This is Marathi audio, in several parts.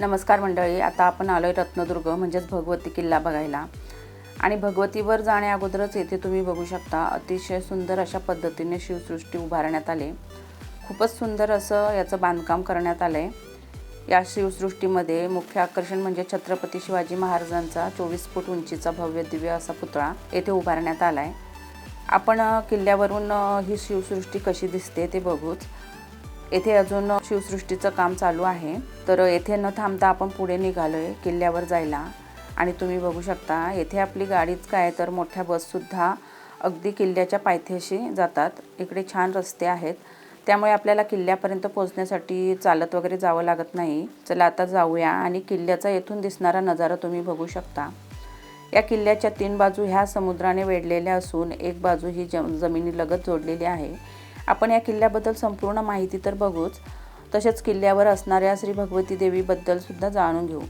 नमस्कार मंडळी आता आपण आलो आहे रत्नदुर्ग म्हणजेच भगवती किल्ला बघायला. आणि भगवतीवर जाण्याअगोदरच येथे तुम्ही बघू शकता अतिशय सुंदर अशा पद्धतीने शिवसृष्टी उभारण्यात आले. खूपच सुंदर असं याचं बांधकाम करण्यात आलं आहे या शिवसृष्टीमध्ये मुख्य आकर्षण म्हणजे छत्रपती शिवाजी महाराजांचा चोवीस फूट उंचीचा भव्य दिव्य असा पुतळा येथे उभारण्यात आला आहे आपण किल्ल्यावरून ही शिवसृष्टी कशी दिसते ते बघूच. येथे अजून शिवसृष्टीचं काम चालू आहे. तर येथे न थांबता आपण पुढे निघालोय किल्ल्यावर जायला. आणि तुम्ही बघू शकता येथे आपली गाडीच काय तर मोठ्या बससुद्धा अगदी किल्ल्याच्या पायथ्याशी जातात. इकडे छान रस्ते आहेत. त्यामुळे आपल्याला किल्ल्यापर्यंत पोहोचण्यासाठी चालत वगैरे जावं लागत नाही. चला आता जाऊया आणि किल्ल्याचा येथून दिसणारा नजारा तुम्ही बघू शकता. या किल्ल्याच्या तीन बाजू ह्या समुद्राने वेढलेल्या असून एक बाजू ही जम जमिनीलगत जोडलेली आहे. आपण या किल्ल्याबद्दल संपूर्ण माहिती तर बघूच. तसेच किल्ल्यावर असणाऱ्या श्री भगवती देवीबद्दल सुद्धा जाणून घेऊ.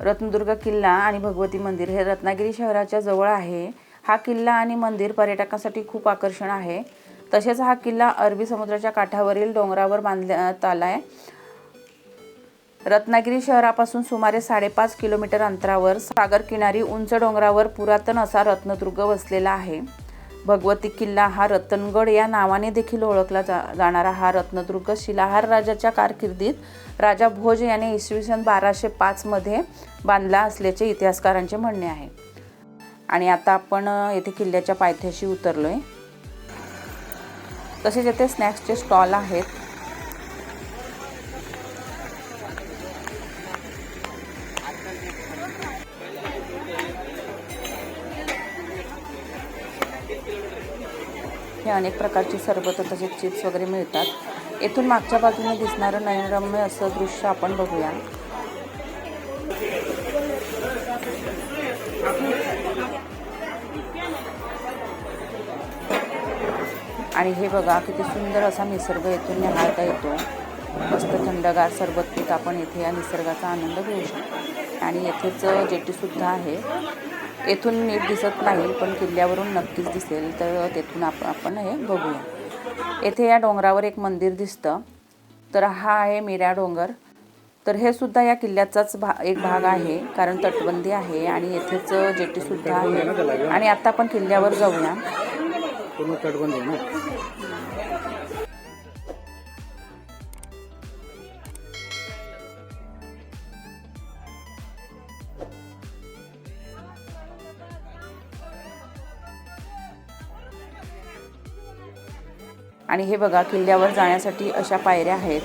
रत्नदुर्ग किल्ला आणि भगवती मंदिर हे रत्नागिरी शहराच्या जवळ आहे. हा किल्ला आणि मंदिर पर्यटकांसाठी खूप आकर्षण आहे. तसेच हा किल्ला अरबी समुद्राच्या काठावरील डोंगरावर बांधण्यात आला आहे रत्नागिरी शहरापासून सुमारे साडेपाच किलोमीटर अंतरावर सागर किनारी उंच डोंगरावर पुरातन असा रत्नदुर्ग वसलेला आहे. भगवती किल्ला हा रतनगड या नावाने देखील ओळखला जा जाणारा हा रत्नदुर्ग शिलाहार राजाच्या कारकिर्दीत राजा भोज याने इसवी सन बाराशे पाचमध्ये बांधला असल्याचे इतिहासकारांचे म्हणणे आहे. आणि आता आपण येथे किल्ल्याच्या पायथ्याशी उतरलो आहे तसेच येथे स्नॅक्सचे स्टॉल आहेत. हे अनेक प्रकारची सरबत तसेच चिप्स वगैरे मिळतात. येथून मागच्या बाजूने दिसणारं नयनरम्य असं दृश्य आपण बघूया. आणि हे बघा किती सुंदर असा निसर्ग येथून निहाळता येतो. मस्त थंडगार सरबत पीत आपण येथे या निसर्गाचा आनंद घेऊ शकतो. आणि येथेच जेटीसुद्धा आहे. येथून नीट दिसत नाही पण किल्ल्यावरून नक्कीच दिसेल. तर तेथून आप आपण हे बघूया. येथे या डोंगरावर एक मंदिर दिसतं. तर हा आहे मीरा डोंगर. तर हे सुद्धा या किल्ल्याचाच भा एक भाग आहे कारण तटबंदी आहे आणि येथेच जेटीसुद्धा आहे. आणि आता आपण किल्ल्यावर जाऊया. तटबंदी आणि हे बघा किल्ल्यावर जाण्यासाठी अशा पायऱ्या आहेत.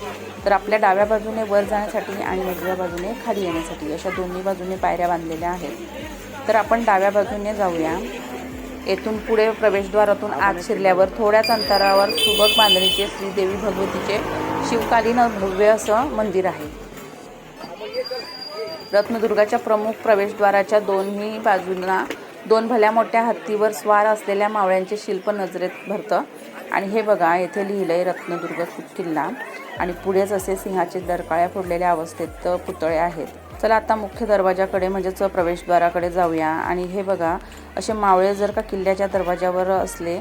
तर आपल्या डाव्या बाजूने वर जाण्यासाठी आणि उजव्या बाजूने खाली येण्यासाठी अशा दोन्ही बाजूने पायऱ्या बांधलेल्या आहेत. तर आपण डाव्या बाजूने जाऊया. येथून पुढे प्रवेशद्वारातून आत शिरल्यावर थोड्याच अंतरावर सुबक बांधणीचे श्रीदेवी भगवतीचे शिवकालीन भव्य असं मंदिर आहे. रत्नदुर्गाच्या प्रमुख प्रवेशद्वाराच्या दोन्ही बाजूंना दोन भल्या मोठ्या हत्तीवर स्वार असलेल्या मावळ्यांचे शिल्प नजरेत भरतं. आणि हे बघा येथे लिहिलं आहे रत्नदुर्ग किल्ला. आणि पुढेच असे सिंहाचे दरकाळ्या फोडलेल्या अवस्थेत पुतळे आहेत. चला आता मुख्य दरवाजाकडे म्हणजेच प्रवेशद्वाराकडे जाऊया. आणि हे बघा असे मावळे जर का किल्ल्याच्या दरवाजावर असले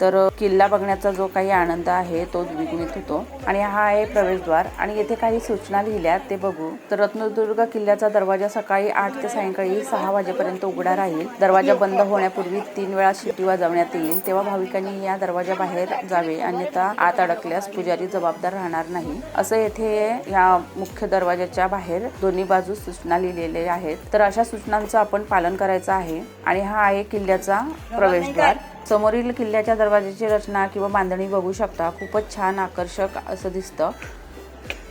तर किल्ला बघण्याचा जो काही आनंद आहे तो द्विगुणित होतो. आणि हा आहे प्रवेशद्वार. आणि येथे काही सूचना लिहिल्यात ते बघू. तर रत्नदुर्ग किल्ल्याचा दरवाजा सकाळी आठ ते सायंकाळी सहा वाजेपर्यंत उघडा राहील. दरवाजा बंद होण्यापूर्वी तीन वेळा शिटी वाजवण्यात येईल. तेव्हा भाविकांनी या दरवाजा बाहेर जावे. अन्यथा आत अडकल्यास पुजारी जबाबदार राहणार नाही. असं येथे या मुख्य दरवाजाच्या बाहेर दोन्ही बाजू सूचना लिहिलेल्या आहेत. तर अशा सूचनांचं आपण पालन करायचं आहे. आणि हा आहे किल्ल्याचा प्रवेशद्वार. समोरील किल्ल्याच्या दरवाजाची रचना किंवा बांधणी बघू शकता. खूपच छान आकर्षक असं दिसतं.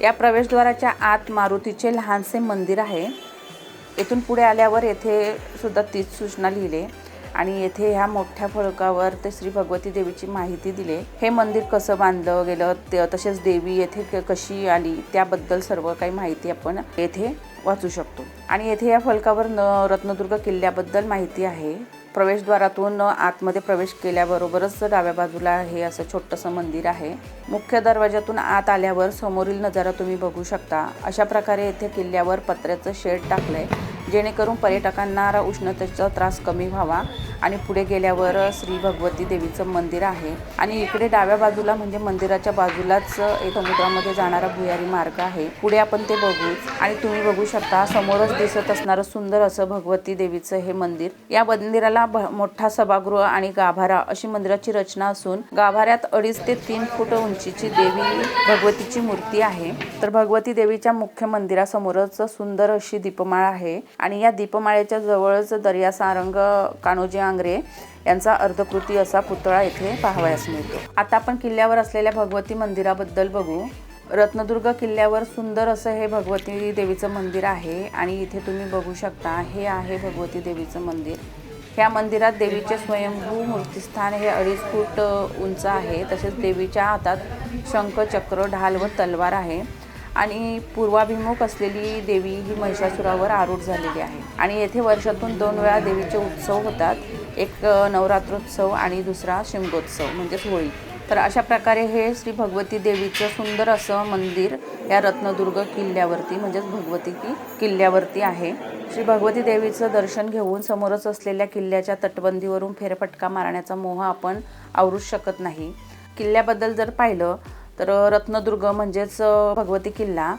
या प्रवेशद्वाराच्या आत मारुतीचे लहानसे मंदिर आहे. येथून पुढे आल्यावर येथे सुद्धा तीच सूचना लिहिले आणि येथे ह्या मोठ्या फळकावर ते श्री भगवती देवीची माहिती दिली. हे मंदिर कसं बांधलं गेलं ते तसेच देवी येथे क- कशी आली त्याबद्दल सर्व काही माहिती आपण येथे वाचू शकतो. आणि येथे या फलकावर न रत्नदुर्ग किल्ल्याबद्दल माहिती आहे. प्रवेशद्वारातून आतमध्ये प्रवेश केल्याबरोबरच डाव्या बाजूला हे असं छोटंसं मंदिर आहे. मुख्य दरवाजातून आत आल्यावर समोरील नजारा तुम्ही बघू शकता. अशा प्रकारे येथे किल्ल्यावर पत्र्याचं शेड टाकलंय. जेणेकरून पर्यटकांना उष्णतेचा त्रास कमी व्हावा आणि पुढे गेल्यावर श्री भगवती देवीचं मंदिर आहे. आणि इकडे डाव्या बाजूला म्हणजे मंदिराच्या बाजूलाच एक समुद्रामध्ये जाणारा भुयारी मार्ग आहे. पुढे आपण ते बघू. आणि तुम्ही बघू शकता समोरच दिसत असणारं सुंदर असं भगवती देवीचं हे मंदिर. या मंदिराला भ- मोठा सभागृह आणि गाभारा अशी मंदिराची रचना असून गाभाऱ्यात अडीच ते तीन फूट उंचीची देवी भगवतीची मूर्ती आहे. तर भगवती देवीच्या मुख्य मंदिरासमोरच सुंदर अशी दीपमाळ आहे आणि या दीपमाळेच्या जवळच दर्या सारंग कान्होजी आंग्रे यांचा अर्धकृती असा पुतळा येथे पाहावयास मिळतो. आता आपण किल्ल्यावर असलेल्या भगवती मंदिराबद्दल बघू. रत्नदुर्ग किल्ल्यावर सुंदर असं हे भगवती देवीचं मंदिर आहे आणि इथे तुम्ही बघू शकता हे आहे भगवती देवीचं मंदिर. ह्या मंदिरात देवीचे स्वयंभू मूर्तिस्थान हे अडीच फूट उंच आहे. तसेच देवीच्या हातात शंख चक्र ढाल व तलवार आहे. आणि पूर्वाभिमुख असलेली देवी ही महिषासुरावर आरूढ झालेली आहे. आणि येथे वर्षातून दोन वेळा देवीचे उत्सव होतात. एक नवरात्रोत्सव आणि दुसरा शिमगोत्सव म्हणजेच होळी. तर अशा प्रकारे हे श्री भगवती देवीचं सुंदर असं मंदिर या रत्नदुर्ग किल्ल्यावरती म्हणजेच भगवती की किल्ल्यावरती आहे. श्री भगवती देवीचं दर्शन घेऊन समोरच असलेल्या किल्ल्याच्या तटबंदीवरून फेरफटका मारण्याचा मोह आपण आवरूच शकत नाही. किल्ल्याबद्दल जर पाहिलं तर रत्नदुर्ग म्हणजेच भगवती किल्ला.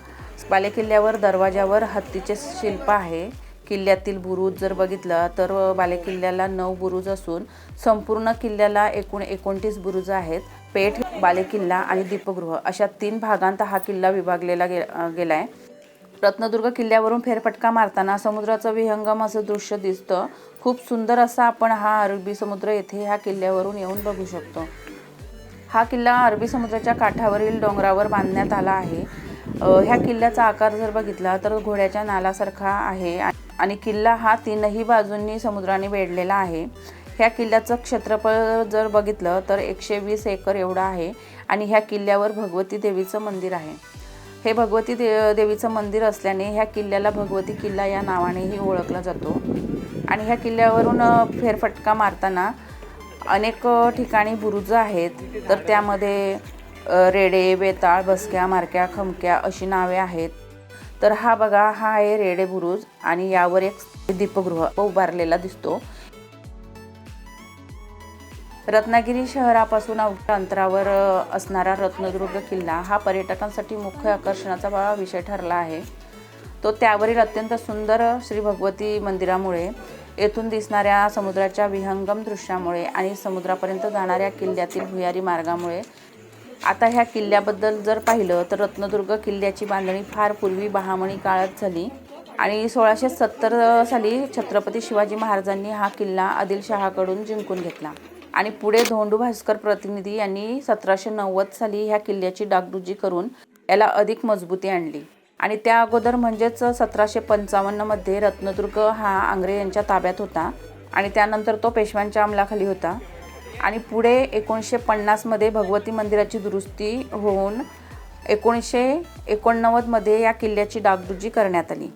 बालेकिल्ल्यावर दरवाजावर हत्तीचे शिल्प आहे. किल्ल्यातील बुरुज जर बघितलं तर बालेकिल्ल्याला नऊ बुरुज असून संपूर्ण किल्ल्याला एकूण एकोणतीस बुरुज आहेत. पेठ बालेकिल्ला आणि दीपगृह अशा तीन भागांत हा किल्ला विभागलेला गे गेला आहे रत्नदुर्ग किल्ल्यावरून फेरफटका मारताना समुद्राचं विहंगम असं दृश्य दिसतं. खूप सुंदर असा आपण हा अरबी समुद्र येथे ह्या किल्ल्यावरून येऊन बघू शकतो. हा किल्ला अरबी समुद्राच्या काठावरील डोंगरावर बांधण्यात आला आहे. ह्या किल्ल्याचा आकार जर बघितला तर घोड्याच्या नालासारखा आहे आणि किल्ला हा तीनही बाजूंनी समुद्राने वेढलेला आहे. ह्या किल्ल्याचं क्षेत्रफळ जर बघितलं तर एकशे वीस एकर एवढं आहे आणि ह्या किल्ल्यावर भगवती देवीचं मंदिर आहे. हे भगवती दे देवीचं मंदिर असल्याने ह्या किल्ल्याला भगवती किल्ला या नावानेही ओळखला जातो. आणि ह्या किल्ल्यावरून फेरफटका मारताना अनेक ठिकाणी बुरुज आहेत. तर त्यामध्ये रेडे बेताळ बसक्या मारक्या खमक्या अशी नावे आहेत. तर हा बघा हा आहे रेडे बुरुज आणि यावर एक दीपगृह उभारलेला दिसतो. रत्नागिरी शहरापासून अवघ्या अंतरावर असणारा रत्नदुर्ग किल्ला हा पर्यटकांसाठी मुख्य आकर्षणाचा विषय ठरला आहे. तो त्यावरील अत्यंत सुंदर श्री भगवती मंदिरामुळे येथून दिसणाऱ्या समुद्राच्या विहंगम दृश्यामुळे आणि समुद्रापर्यंत जाणाऱ्या किल्ल्यातील भुयारी मार्गामुळे आता ह्या किल्ल्याबद्दल जर पाहिलं तर रत्नदुर्ग किल्ल्याची बांधणी फार पूर्वी बहामणी काळात झाली. आणि सोळाशे सत्तर साली छत्रपती शिवाजी महाराजांनी हा किल्ला आदिलशहाकडून जिंकून घेतला. आणि पुढे धोंडू भास्कर प्रतिनिधी यांनी सतराशे नव्वद साली ह्या किल्ल्याची डागडुजी करून याला अधिक मजबूती आणली. आणि त्या अगोदर म्हणजेच सतराशे पंचावन्नमध्ये रत्नदुर्ग हा आंग्रे यांच्या ताब्यात होता. आणि त्यानंतर तो पेशव्यांच्या अंमलाखाली होता. आणि पुढे एकोणीसशे पन्नासमध्ये भगवती मंदिराची दुरुस्ती होऊन एकोणीसशे एकोणनव्वदमध्ये या किल्ल्याची डागडुजी करण्यात आली.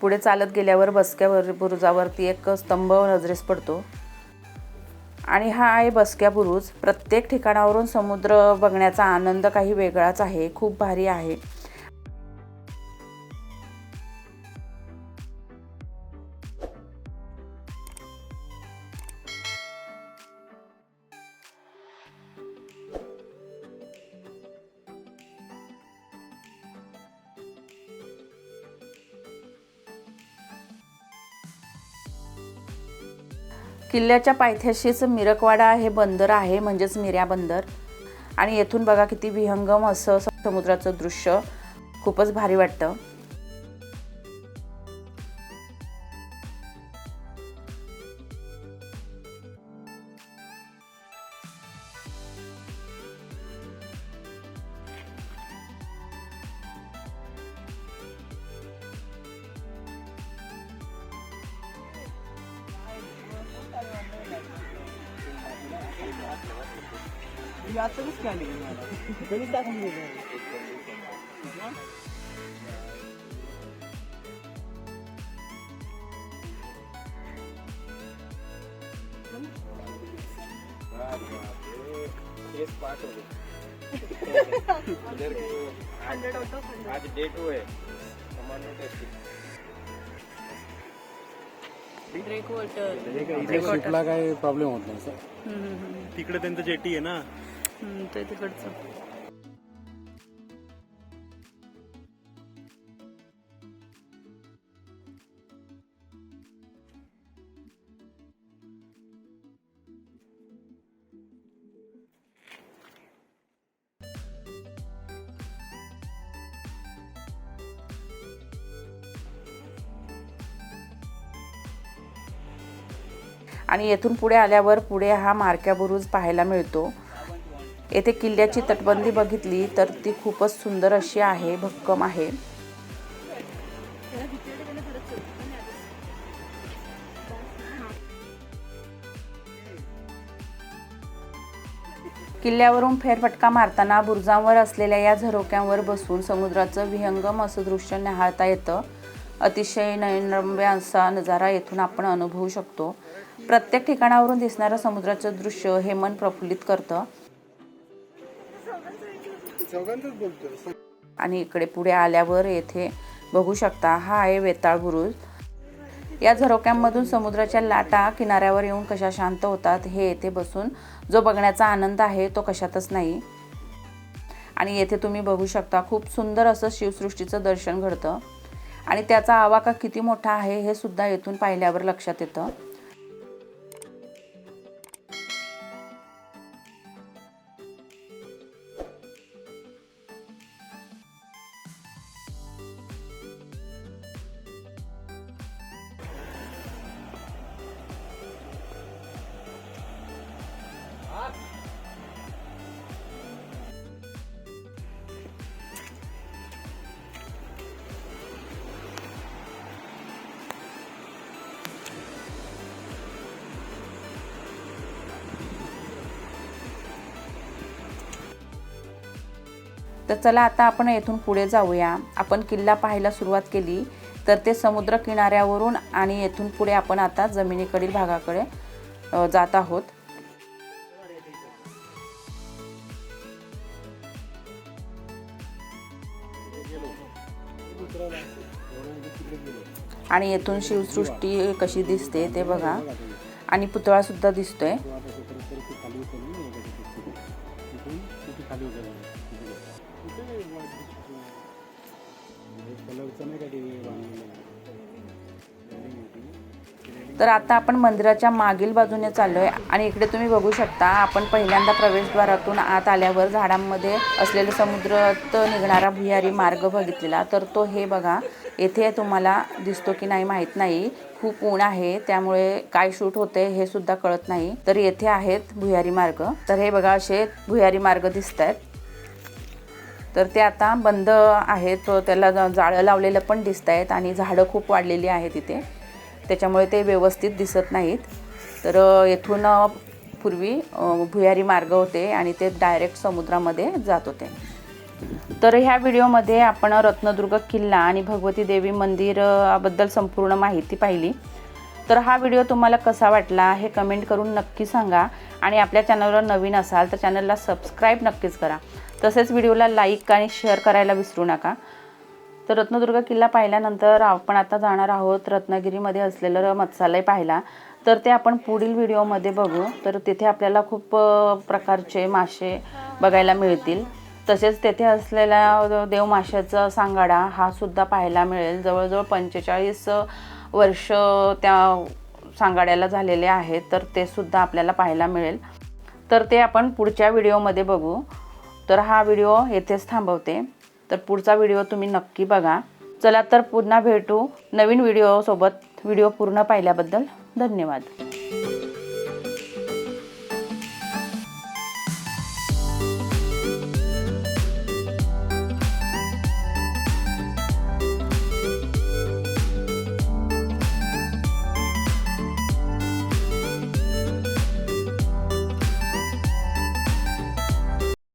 पुढे चालत गेल्यावर बसक्या बुरुजावरती एक स्तंभ नजरेस पडतो. आणि हा आहे बसक्या बुरुज. प्रत्येक ठिकाणावरून समुद्र बघण्याचा आनंद काही वेगळाच आहे. खूप भारी आहे. किल्ल्याच्या पायथ्याशीच मिरकवाडा हे बंदर आहे म्हणजेच मिऱ्या बंदर. आणि येथून बघा किती विहंगम असं समुद्राचं दृश्य. खूपच भारी वाटतं. आज डेट हुए कमांडो टेस्टिंग इकडे शिपला काही प्रॉब्लेम होत नाही सर. तिकडे त्यांचं जेटी आहे ना. ते तिकडचं आणि येथून पुढे आल्यावर पुढे हा मारक्या बुरुज पाहायला मिळतो. येथे किल्ल्याची तटबंदी बघितली तर ती खूपच सुंदर अशी आहे भक्कम आहे. किल्ल्यावरून फेरफटका मारताना बुरुजांवर असलेल्या या झरोक्यांवर बसून समुद्राचं विहंगम असं दृश्य न्याहाळता येतं. अतिशय नयनरम्य असा नजारा येथून आपण अनुभवू शकतो. प्रत्येक ठिकाणावरून दिसणारं समुद्राचं दृश्य हे मन प्रफुल्लित करतं. आणि इकडे पुढे आल्यावर येथे बघू शकता हा आहे वेताळ बुरुज. या झरोक्यांमधून समुद्राच्या लाटा किनाऱ्यावर येऊन कशा शांत होतात हे येथे बसून जो बघण्याचा आनंद आहे तो कशातच नाही. आणि येथे तुम्ही बघू शकता खूप सुंदर असं शिवसृष्टीचं दर्शन घडतं. आणि त्याचा आवाका किती मोठा आहे हे सुद्धा येथून पाहिल्यावर लक्षात येतं. तर चला आता आपण येथून पुढे जाऊया. आपण किल्ला पाहायला सुरुवात केली तर ते समुद्र किनाऱ्यावरून आणि येथून पुढे आपण आता जमिनीकडील भागाकडे जात आहोत. आणि येथून शिवसृष्टी कशी दिसते ते बघा. आणि पुतळा सुद्धा दिसतोय. नाही का तर आता आपण मंदिराच्या मागील बाजूने चाललोय आणि इकडे तुम्ही बघू शकता आपण पहिल्यांदा प्रवेशद्वारातून आत आल्यावर झाडांमध्ये असलेले समुद्रात निघणारा भुयारी मार्ग बघितलेला. तर तो हे बघा येथे तुम्हाला दिसतो की नाही माहीत नाही. खूप ऊन आहे त्यामुळे काय शूट होते हे सुद्धा कळत नाही. तर येथे आहेत भुयारी मार्ग. तर हे बघा असे भुयारी मार्ग दिसत आहेत तर ते आता बंद आहेत. त्याला जाळं लावलेलं पण दिसत आहेत आणि झाडं खूप वाढलेली आहेत तिथे त्याच्यामुळे ते व्यवस्थित दिसत नाहीत. तर येथून पूर्वी भुयारी मार्ग होते आणि ते डायरेक्ट समुद्रामध्ये जात होते. तर ह्या व्हिडिओमध्ये आपण रत्नदुर्ग किल्ला आणि भगवती देवी मंदिराबद्दल संपूर्ण माहिती पाहिली. तर हा व्हिडिओ तुम्हाला कसा वाटला हे कमेंट करून नक्की सांगा. आणि आपल्या चॅनलवर नवीन असाल तर चॅनलला सबस्क्राईब नक्कीच करा. तसेच व्हिडिओला लाईक आणि शेअर करायला विसरू नका. तर रत्नदुर्ग किल्ला पाहिल्यानंतर आपण आता जाणार आहोत रत्नागिरीमध्ये असलेलं मत्स्यालय पाहायला. तर ते आपण पुढील व्हिडिओमध्ये बघू. तर तिथे आपल्याला खूप प्रकारचे मासे बघायला मिळतील. तसेच तेथे असलेल्या देवमाशाचा सांगाडा हा सुद्धा पाहायला मिळेल. जवळजवळ पंचेचाळीस वर्ष त्या सांगाड्याला झालेले आहेत. तर ते सुद्धा आपल्याला पाहायला मिळेल. तर ते आपण पुढच्या व्हिडिओमध्ये बघू. तर हा व्हिडिओ येथेच थांबवते. तर पुढचा व्हिडिओ तुम्ही नक्की बघा. चला तर पुन्हा भेटू नवीन व्हिडिओसोबत. व्हिडिओ पूर्ण पाहिल्याबद्दल धन्यवाद.